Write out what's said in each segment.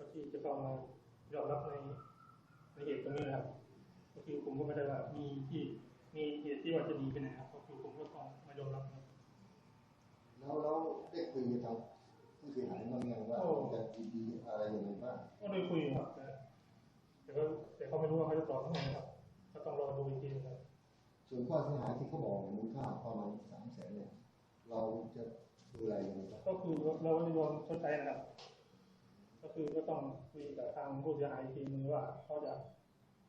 ก็ที่จะต้องมายอมรับในในเหตุตรงนี้นะครับ ก็คือผมก็ไม่ได้ว่ามีที่มีเหตุที่ว่าจะดีไปไหนครับ ก็คือผมก็ต้องมายอมรับนะครับแล้วแล้วได้คุยกับผู้เสียหายบ้างยังว่าจะดีๆอะไรอย่างไรบ้างก็ได้คุยอยู่ครับแต่แต่ก็แต่เขาไม่รู้ว่าเขาจะตอบยังไงครับก็ต้องรอดูอีกทีนะครับส่วนข้อเสียหายที่เขาบอกเนี่ยมูลค่าประมาณสามแสนเนี่ยเราจะดูแลยังไงบ้างก็คือเราไม่ได้รวมชดใช้นะครับ ก็คือก็ต้องคุยกับทางผู้เสียหายอีกทีนึงว่าเขาจะ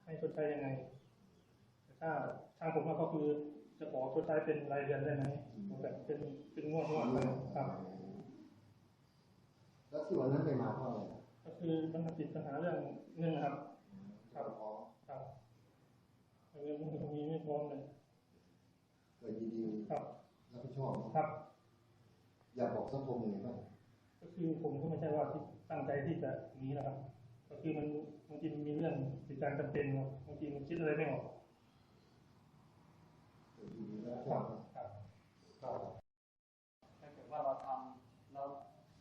ให้ชดใช้ยังไงแต่ถ้าทางผมก็คือจะขอชดใช้เป็นรายเดือนได้ไหมแบบเป็นเป็นงวดงวดๆไปครับ แล้วที่วันนั้นไม่มาเพราะอะไรก็คือมันติดปัญหาเรื่องเงินนะครับ ครับอ๋อครับเงินมันมีไม่พร้อมเลยเกิดดีครับๆรับผิดชอบครับ อยากบอกสังคมยังไงบ้างก็คือผมก็ไม่ใช่ว่าที่ ตั้งใจที่จะหนีนะครับก็คือมันบางทีมันมีเรื่องเหตุการณ์จำเป็นครับบางทีมันคิดอะไรไม่ออกเกิดดีๆแล้วคชอรับบครับครับถ้าเกิดว่าเราทำเรา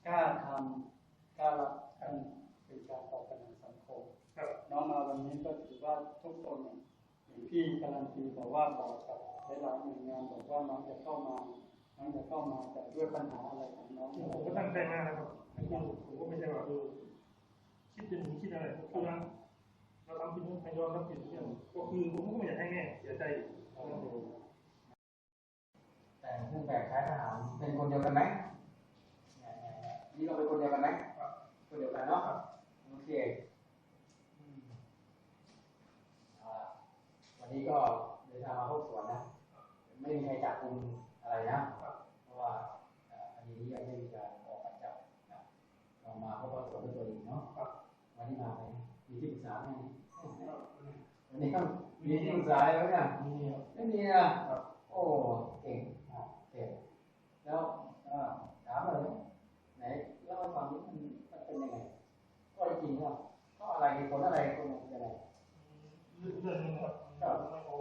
กล้าทำกล้ารับกันเป็นการตอบปัญหาสังคมครับน้องมาวันนี้ก็ถือว่าทุกคนเนี่ยอย่างพี่การันตีบอกว่าบอกกับหลายๆหน่วยงานบอกว่าน้องจะเข้ามาน้องจะเข้ามาแต่ด้วยปัญหาอะไรของน้องผมก็ตั้งใจมากนะครับ คือผมก็ไม่ใช่ว่าเออคิดจะหนีคิดอะไรก็คือเราเราทำผิดให้ยอมรับผิดทุกอย่างก็คือผมก็ไม่อยากให้แง่เสียใจแต่เครื่อแบบใช้ทหารเป็นคนเดียวกันไหมเนี่ยเนี่ยเนี่ยนี่เราเป็นคนเดียวกันไหมคนเดียวกันเนาะโอเคอืมเอาล่ะวันนี้ก็เดินทางมาพบสวนนะ ไม่มีใครจับกุมอะไรนะ เพราะว่าเอ่อคดีนี้ยังไม่มีการออกหมายจับนะเรามาพบสวนด้วยตัวเองเนาะวันนี้มาไปมีที่ปรึกษาไหม วันนี้ก็มีที่ปรึกษาแล้วเนี่ยนี่ครับไม่มีอะโอ้เก่งอะเก่งแล้วเอ่อถามเลยไหนเล่าให้ฟังนี้มันมันเป็นยังไงก็จริงว่าก็อะไรเหตุผลอะไรคนยังไงเรื่องนึงครับไม่พอ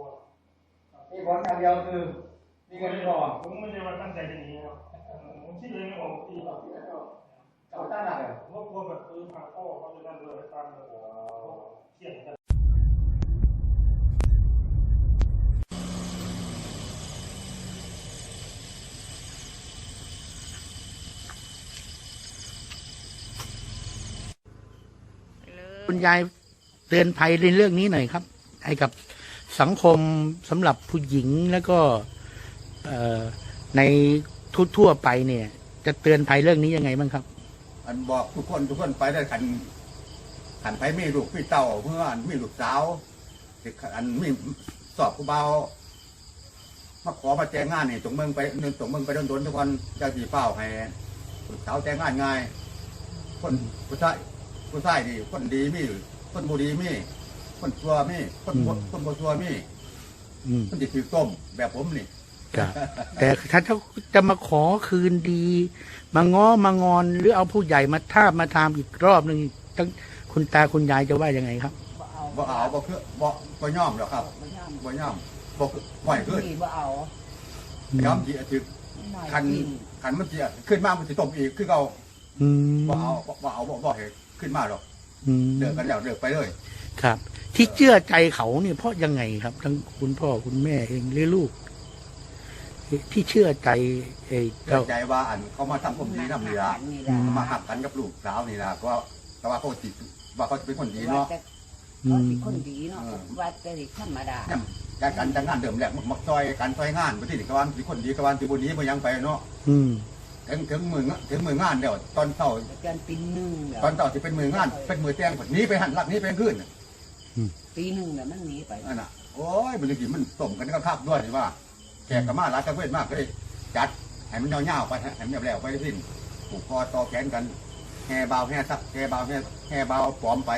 เหตุผลอย่างเดียวคือมีเงินไม่พอผมไม่ได้ว่าตั้งใจจะหนีครับผมคิดเลยไม่ออกที่ครับเราตั้งหนักเลยผมก็กลัวแบบเออพาพ่อเขาจะนั่นเลยตามเลยเครียดกัน คุณยายเตือนภัยในเรื่องนี้หน่อยครับ ให้กับสังคมสำหรับผู้หญิงแล้วก็ในทั่วๆไปเนี่ย จะเตือนภัยเรื่องนี้ยังไงบ้างครับ อันบอกทุกคนทุกคนไปได้ขันขันไปมีลูกมีเต่าเพื่อนมีลูกสาวอันมีสอบกูเบามาขอมาแจ้งงานเนี่ยตรงเมืองไปหนึ่งตรงเมืองไปโดนๆทุกคนจะสีเป้าให้ลูกสาวแจ้งงานง่าย คนผู้ชาย ผู้ชายดีคนดีมีคนบุดีมีคนชัวมีคนบ่อืมคนบ่ชัวมีอืมคนจะถือต้มแบบผมนี่ ครับ แต่ถ้าเขาจะมาขอคืนดี มาง้อมางอนหรือเอาผู้ใหญ่มาทาบมาทามอีกรอบหนึ่งตั้งคุณตาคุณยายจะว่ายังไงครับ บ่เอาบ่คือบ่บ่ย่อมหรอกครับบ่ย่อมบ่ย่อมบ่คือปล่อยขึ้นนี่บ่เอาย้อมจีถึกหน่อยคันกินคันมันจีขึ้นมามันจะตกอีกคือเราอืมบ่เอาบ่เอาบ่บ่ให้ ขึ้นมาหรอกอืมเลิกกันแล้วเลิกไปเลยครับ ที่เชื่อใจเขาเนี่ยเพราะยังไงครับ ทั้งคุณพ่อคุณแม่เองหรือลูก ที่เชื่อใจเอเชื่อเจ้าใจว่าอันเขามาทำความดีนำนี่ล่ะนี่อืล่ะมมาหักกันกับลูกสาวนี่ล่ะก็แต่ว่าเขาสิว่าเขาจะเป็นคนดีเนาะว่าแต่อืเขามสิคนดีเนาะเออว่าแต่สิธรรมดาเนี่ยการกันจังงานเดิมแหละมักซอยกันซอยงานบ่ที่นี่ก็ว่าสิคนดีก็ว่าสิบ่ดีบ่ยังไปเนาะอืม ถึงถึงมือถึงมืองานเดี๋ยวตอนเช้าจนปีหนึงแล้วตอนเช้าสิเป็นมืองาน เป็นมือแต่งแบบนี้ไปหันหลักนี้ไปขึ้นปีหนึงแล้วมันหนีไปนั่นน่ะโอ้ยมันเลยสิมันสมกันก็คาบด้วยนี่ว่าแขกก็มาหลายกันเพื่อนมากก็เลยจัดให้มันยาวๆไปให้มันแล้วไปได้สิ้นผูกคอต่อแขนกันแห่เบาวแห่ซักแห่เบาวแห่แห่เบาวปลอมไป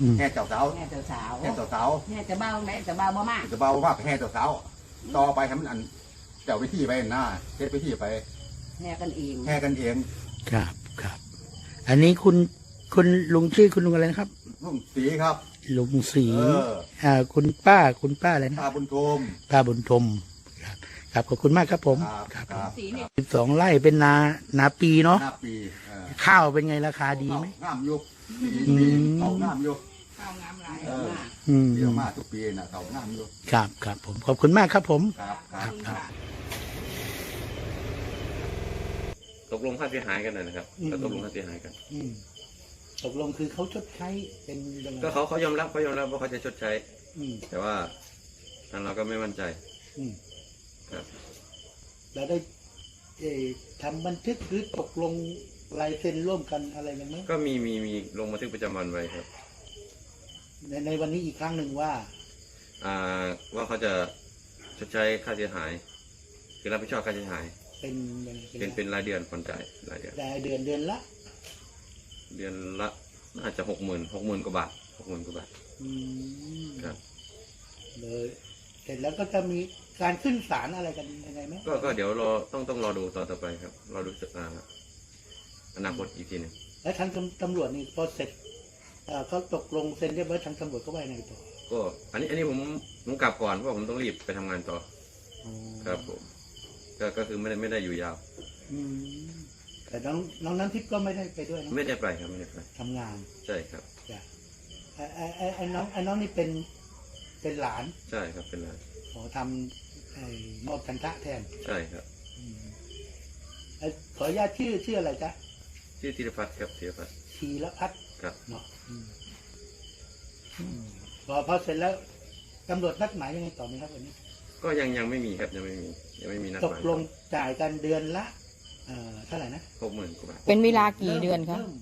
อืมแห่เจ้าสาวแม่เจ้าสาวแห่เจ้าสาวแม่จะเบาไหนจะเบาบ่มากจะเบามากแห่เจ้าสาวต่อไปให้มันอันเจ้าไปที่ไปหน้าเฮ็ดไปที่ไป แม่กันเองแห่กันเองครับครับ อันนี้คุณคุณลุงชื่อคุณลุงอะไรนะครับ ลุงสีครับ ลุงศรีเออ อ่าคุณป้าคุณป้าอะไรนะตาบุญโทม ป้าบุญทมครับครับขอบคุณมากครับผมครับครับครับสีนี่สิบสองไร่เป็นนานาปีเนาะหน้าปีเออข้าวเป็นไงราคาดีไหม งามยุกอืมเขางามอยู่ข้าวงามหลายเออ มากอืมเดี๋ยวมาทุกปีนะเขางามอยู่ครับครับผมขอบคุณมากครับผม ครับครับครับ ตกลงค่าเสียหายกันนะนะครับอืม ก็ตกลงค่าเสียหายกัน อืมตกลงคือเขาชดใช้เป็นยังไงก็เขาเขายอมรับเขายอมรับว่าเขาจะชดใช้ อืมแต่ว่าทางเราก็ไม่มั่นใจอืมครับเราได้เอ่อทำบันทึกหรือตกลงลายเซ็นร่วมกันอะไรกันไหมก็มีมีมีลงบันทึกประจำวันไว้ครับ ในในวันนี้อีกครั้งหนึ่งว่า อ่าว่าเขาจะชดใช้ค่าเสียหายคือรับผิดชอบค่าเสียหาย เป็นยังไงเป็นเป็นรายเดือนผ่อนจ่ายรายเดือนรายเดือนเดือนละ เดือนละน่าจะหกหมื่นหกหมื่นกว่าบาทหกหมื่นกว่าบาทอืมครับ เลยเสร็จแล้วก็จะมีการขึ้นศาลอะไรกันยังไงไหมก็ก็เดี๋ยวรอต้องต้องรอดูตอนต่อไปครับรอดูอ่าอนาคตอีกทีหนึ่งแล้วทางตำตำรวจนี่พอเสร็จเอ่อเขาตกลงเซ็นเรียบร้อยทางตำรวจก็ว่ายังไงต่อก็ อันนี้อันนี้ผมผมกลับก่อนเพราะว่าผมต้องรีบไปทำงานต่ออ๋อครับผม ก็ก็คือไม่ได้ไม่ได้อยู่ยาว อืมแต่น้องน้องน้ำทิพย์ก็ไม่ได้ไปด้วยนะไม่ได้ไปครับไม่ได้ไปทำงานใช่ครับ จ้ะไอ้ไอ้ไอ้ไอ้น้องไอ้น้องนี่เป็นเป็นหลานใช่ครับเป็นไรขอทำไอ้มอบกันทะแทนใช่ครับ อืมเอ่อขออนุญาตชื่อชื่ออะไรจ๊ะชื่อธีรพัฒน์ครับธีรพัฒน์ชีรพัฒน์ครับ เนาะอืมอืมพอพอเสร็จแล้วตำรวจนัดหมายยังไงต่อไหมครับวันนี้ ก็ยังยังไม่มีครับยังไม่มียังไม่มีนัดตหกมายลงจ่ายกันเดือนละ เอ่อเท่าไหร่นะหกหมื่นกว่าบาทเป็นเวลากี่เดือนคะริ่ม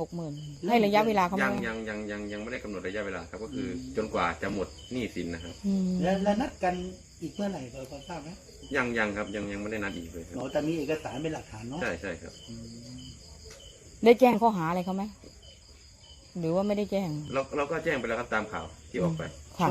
หกหมื่นให้ระยะเวลาเขาไหมยังยังยังยังยังไม่ได้กำหนดระยะเวลาครับ ก็คืออม จนกว่าจะหมดหนี้สินนะครับ อืมแล้วแล้วนัดกันอีกเมื่อไหร่พอพอทราบไหมยังยังครับยังยังไม่ได้นัดอีกเลยครับหมอแต่มีเอกสารเป็นหลักฐานเนาะใช่ใช่ครับ อืมได้แจ้งข้อหาอะไรเขาไหมหรือว่าไม่ได้แจ้ง เราเราก็แจ้งไปแล้วครับตามข่าวที่ออกไป